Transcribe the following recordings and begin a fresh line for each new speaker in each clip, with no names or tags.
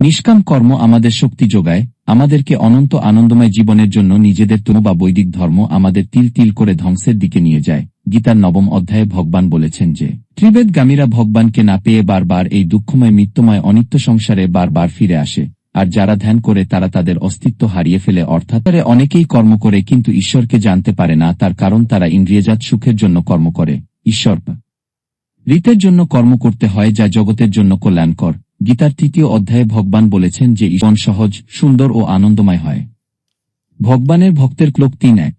নিষ্কাম কর্ম আমাদের শক্তি যোগায়, আমাদেরকে অনন্ত আনন্দময় জীবনের জন্য নিজেদের তুম বা বৈদিক ধর্ম আমাদের তিল তিল করে ধ্বংসের দিকে নিয়ে যায়, গীতার নবম অধ্যায়ে ভগবান বলেছেন যে, ত্রিবেদগামীরা ভগবানকে না পেয়ে বারবার এই দুঃখময় মৃত্যুময় অনিত্য সংসারে বারবার ফিরে আসে, আর যারা ধ্যান করে তারা তাদের অস্তিত্ব হারিয়ে ফেলে অর্থাৎ তারা অনেকেই কর্ম করে কিন্তু ঈশ্বরকে জানতে পারে না, তার কারণ তারা ইন্দ্রিয়জাত সুখের জন্য কর্ম করে, ঈশ্বর রীতের জন্য কর্ম করতে হয় যা জগতের জন্য কল্যাণকর গীতার তৃতীয় অধ্যায়ে ভগবান বলেছেন যে জীবন সহজ, সুন্দর ও আনন্দময় হয়। ভগবানের ভক্তের ক্লোক তিন এক।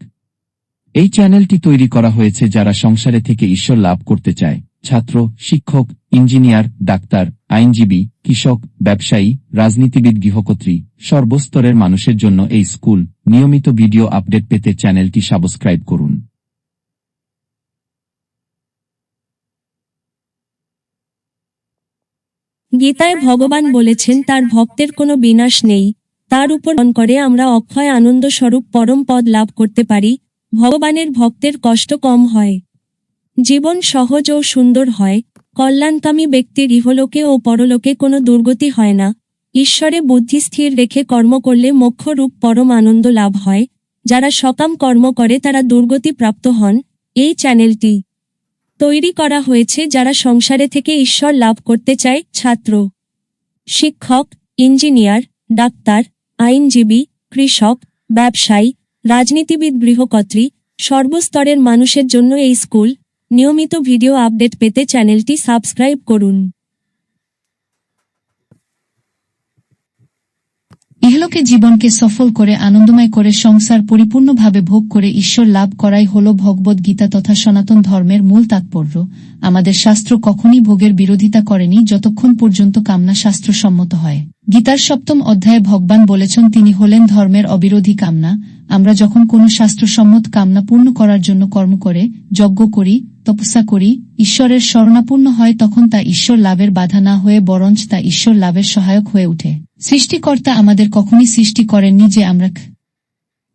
এই চ্যানেলটি তৈরি করা হয়েছে যারা সংসারে থেকে ঈশ্বর লাভ করতে চায়। ছাত্র, শিক্ষক, ইঞ্জিনিয়ার, ডাক্তার, আইনজীবী, কৃষক, ব্যবসায়ী, রাজনীতিবিদ, গৃহকর্ত্রী, সর্বস্তরের মানুষের জন্য এই স্কুল নিয়মিত ভিডিও আপডেট পেতে চ্যানেলটি সাবস্ক্রাইব করুন।
গীতায় ভগবান বলেছেন, তার ভক্তের কোনো বিনাশ নেই। তার উপর মন করে আমরা অক্ষয় আনন্দ স্বরূপ পরম পদ লাভ করতে পারি। ভগবানের ভক্তের কষ্ট কম হয়। জীবন সহজ ও সুন্দর হয়। কল্যাণকামী ব্যক্তির ইহলোকে ও পরলোকে কোনো দুর্গতি হয় না। ঈশ্বরে বুদ্ধি স্থির রেখে কর্ম করলে মোক্ষরূপ পরম আনন্দ লাভ হয়। যারা সকাম কর্ম করে তারা দুর্গতি প্রাপ্ত হন। এই চ্যানেলটি তৈরি করা হয়েছে যারা সংসারে থেকে ঈশ্বর লাভ করতে চায় ছাত্র, শিক্ষক, ইঞ্জিনিয়ার, ডাক্তার, আইনজীবী, কৃষক, ব্যবসায়ী, রাজনীতিবিদ, গৃহকর্ত্রী, সর্বস্তরের মানুষের জন্য এই স্কুল নিয়মিত ভিডিও আপডেট পেতে চ্যানেলটি সাবস্ক্রাইব করুন।
ইহলোকে জীবনকে সফল করে, আনন্দময় করে, সংসার পরিপূর্ণভাবে ভোগ করে ঈশ্বর লাভ করাই হল ভগবদ গীতা তথা সনাতন ধর্মের মূল তাৎপর্য। আমাদের শাস্ত্র কখনই ভোগের বিরোধিতা করেনি যতক্ষণ পর্যন্ত কামনা শাস্ত্রসম্মত হয়। গীতার সপ্তম অধ্যায়ে ভগবান বলেছেন, তিনি হলেন ধর্মের অবিরোধী কামনা। আমরা যখন কোনো শাস্ত্রসম্মত কামনা পূর্ণ করার জন্য কর্ম করে, যজ্ঞ করি, তপস্যা করি, ঈশ্বরের স্মরণাপূর্ণ হয়, তখন তা ঈশ্বর লাভের বাধা না হয়ে বরঞ্চ তা ঈশ্বর লাভের সহায়ক হয়ে ওঠে। সৃষ্টিকর্তা আমাদের কখনই সৃষ্টি করেননি যে আমরা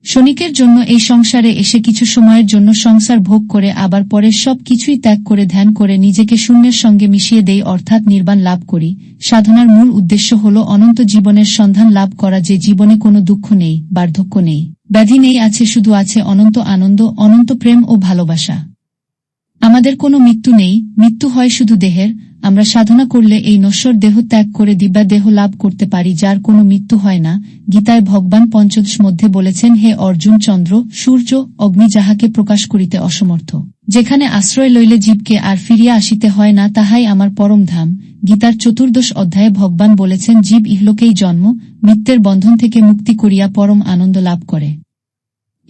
ক্ষণিকের জন্য এই সংসারে এসে কিছু সময়ের জন্য সংসার ভোগ করে আবার পরে সব কিছুই ত্যাগ করে ধ্যান করে নিজেকে শূন্যের সঙ্গে মিশিয়ে দেই অর্থাৎ নির্বাণ লাভ করি। সাধনার মূল উদ্দেশ্য হল অনন্ত জীবনের সন্ধান লাভ করা যে জীবনে কোনো দুঃখ নেই, বার্ধক্য নেই। ব্যাধি নেই আছে শুধু আছে অনন্ত আনন্দ, অনন্ত প্রেম ও ভালোবাসা। আমাদের কোনো মৃত্যু নেই, মৃত্যু হয় শুধু দেহের। আমরা সাধনা করলে এই নশ্বর দেহ ত্যাগ করে দিব্যা দেহ লাভ করতে পারি, যার কোনো মৃত্যু হয় না। গীতায় ভগবান পঞ্চদশ মধ্যে বলেছেন, হে অর্জুন চন্দ্র, সূর্য, অগ্নি যাহাকে প্রকাশ করিতে অসমর্থ। যেখানে আশ্রয় লইলে জীবকে আর ফিরিয়া আসিতে হয় না, তাহাই আমার পরম ধাম। গীতার চতুর্দশ অধ্যায়ে ভগবান বলেছেন, জীব ইহলোকেই জন্ম, মৃত্যের বন্ধন থেকে মুক্তি করিয়া পরম আনন্দ লাভ করে।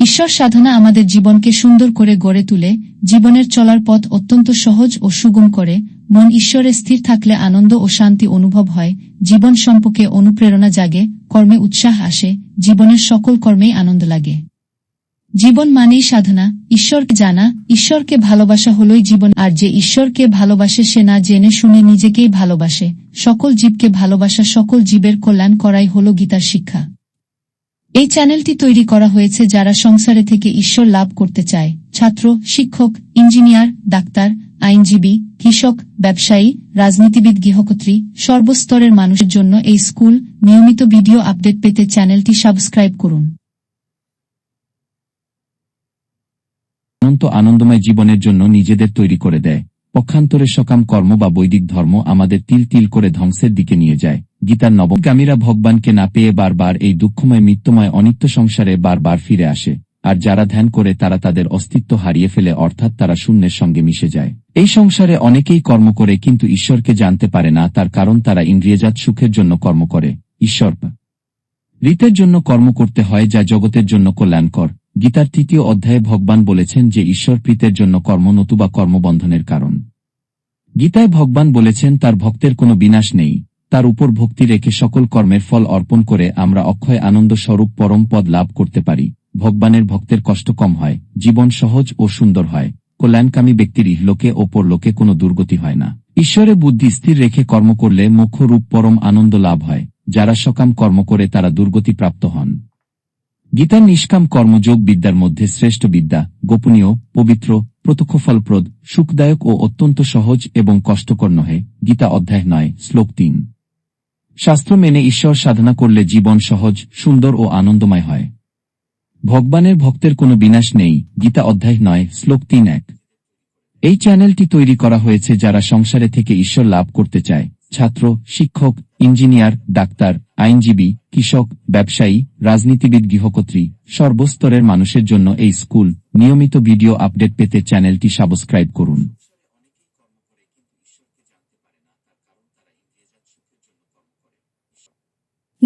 ঈশ্বর সাধনা আমাদের জীবনকে সুন্দর করে গড়ে তুলে, জীবনের চলার পথ অত্যন্ত সহজ ও সুগম করে। মন ঈশ্বরে স্থির থাকলে আনন্দ ও শান্তি অনুভব হয়। জীবন সম্পর্কে অনুপ্রেরণা জাগে, কর্মে উৎসাহ আসে, জীবনের সকল কর্মেই আনন্দ লাগে। জীবন মানেই সাধনা, ঈশ্বরকে জানা, ঈশ্বরকে ভালোবাসা হলই জীবন। আর যে ঈশ্বরকে ভালোবাসে সে না জেনে শুনে নিজেকেই ভালোবাসে। সকল জীবকে ভালোবাসা, সকল জীবের কল্যাণ করাই হল গীতার শিক্ষা। এই চ্যানেলটি তৈরি করা হয়েছে যারা সংসারে থেকে ঈশ্বর লাভ করতে চায়। ছাত্র, শিক্ষক, ইঞ্জিনিয়ার, ডাক্তার, আইনজীবী, কৃষক, ব্যবসায়ী, রাজনীতিবিদ, গৃহকর্ত্রী, সর্বস্তরের মানুষের জন্য এই স্কুল নিয়মিত ভিডিও আপডেট পেতে চ্যানেলটি সাবস্ক্রাইব করুন।
অনন্ত আনন্দময় জীবনের জন্য নিজেদের তৈরি করে দেয়। পক্ষান্তরে সকাম কর্ম বা বৈদিক ধর্ম আমাদের তিল তিল করে ধ্বংসের দিকে নিয়ে যায়। গীতার নবগামীরা ভগবানকে না পেয়ে বারবার এই দুঃখময় মৃত্যুময় অনিত্য সংসারে বারবার ফিরে আসে, আর যারা ধ্যান করে তারা তাদের অস্তিত্ব হারিয়ে ফেলে অর্থাৎ তারা শূন্যের সঙ্গে মিশে যায়। এই সংসারে অনেকেই কর্ম করে কিন্তু ঈশ্বরকে জানতে পারে না, তার কারণ তারা ইন্দ্রিয়জাত সুখের জন্য কর্ম করে। ঈশ্বর রীতের জন্য কর্ম করতে হয় যা জগতের জন্য কল্যাণকর। গীতার তৃতীয় অধ্যায়ে ভগবান বলেছেন যে ঈশ্বর প্রীতের জন্য কর্ম নতুবা কর্মবন্ধনের কারণ। গীতায় ভগবান বলেছেন তার ভক্তের কোনো বিনাশ নেই। তার উপর ভক্তি রেখে সকল কর্মের ফল অর্পণ করে আমরা অক্ষয় আনন্দ স্বরূপ পরম পদ লাভ করতে পারি। ভগবানের ভক্তের কষ্ট কম হয়, জীবন সহজ ও সুন্দর হয়। কল্যাণকামী ব্যক্তির ইহলোকে ও পরলোকে কোনো দুর্গতি হয় না। ঈশ্বরে বুদ্ধি স্থির রেখে কর্ম করলে মুখ্য রূপ পরম আনন্দ লাভ হয়। যারা সকাম কর্ম করে তারা দুর্গতি প্রাপ্ত হন। গীতার নিষ্কাম কর্মযোগ বিদ্যার মধ্যে শ্রেষ্ঠ বিদ্যা, গোপনীয়, পবিত্র প্রত্যক্ষ ফলপ্রদ সুখদায়ক ও অত্যন্ত সহজ এবং কষ্টকর নহে, গীতা অধ্যায় নয়, শ্লোক তিন। শাস্ত্র মেনে ঈশ্বর সাধনা করলে জীবন সহজ, সুন্দর ও আনন্দময় হয়। ভগবানের ভক্তের কোনো বিনাশ নেই, গীতা অধ্যায় নয়, শ্লোক তিন এক। এই চ্যানেলটি তৈরি করা হয়েছে যারা সংসারে থেকে ঈশ্বর লাভ করতে চায়। ছাত্র, শিক্ষক, ইঞ্জিনিয়ার, ডাক্তার, আইনজীবী, কৃষক, ব্যবসায়ী, রাজনীতিবিদ, গৃহকর্ত্রী, সর্বস্তরের মানুষের জন্য এই স্কুল নিয়মিত ভিডিও আপডেট পেতে চ্যানেলটি সাবস্ক্রাইব করুন।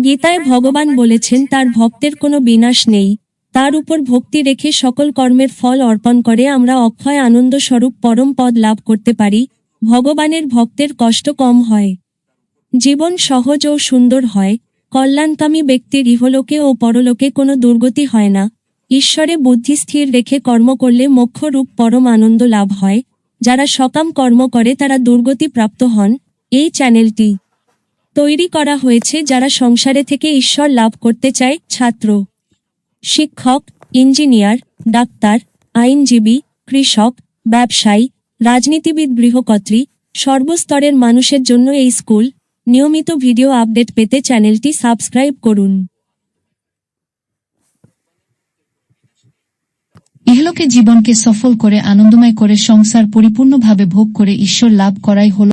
গীতায় ভগবান বলেছেন, তার ভক্তের কোনো বিনাশ নেই। তার উপর ভক্তি রেখে সকল কর্মের ফল অর্পণ করে আমরা অক্ষয় আনন্দ স্বরূপ পরম পদ লাভ করতে পারি। ভগবানের ভক্তের কষ্ট কম হয়। জীবন সহজ ও সুন্দর হয়। কল্যাণকামী ব্যক্তির ইহলোকে ও পরলোকে কোনো দুর্গতি হয় না। ঈশ্বরে বুদ্ধি স্থির রেখে কর্ম করলে মোক্ষরূপ পরম আনন্দ লাভ হয়। যারা সকাম কর্ম করে তারা দুর্গতি প্রাপ্ত হন। এই চ্যানেলটি তৈরি করা হয়েছে যারা সংসারে থেকে ঈশ্বর লাভ করতে চায় ছাত্র, শিক্ষক, ইঞ্জিনিয়ার, ডাক্তার, আইনজীবী, কৃষক, ব্যবসায়ী, রাজনীতিবিদ, গৃহকর্ত্রী, সর্বস্তরের মানুষের জন্য এই স্কুল নিয়মিত ভিডিও আপডেট পেতে চ্যানেলটি সাবস্ক্রাইব করুন।
ইহলোকে জীবনকে সফল করে আনন্দময় করে সংসার পরিপূর্ণভাবে ভোগ করে ঈশ্বর লাভ করাই হল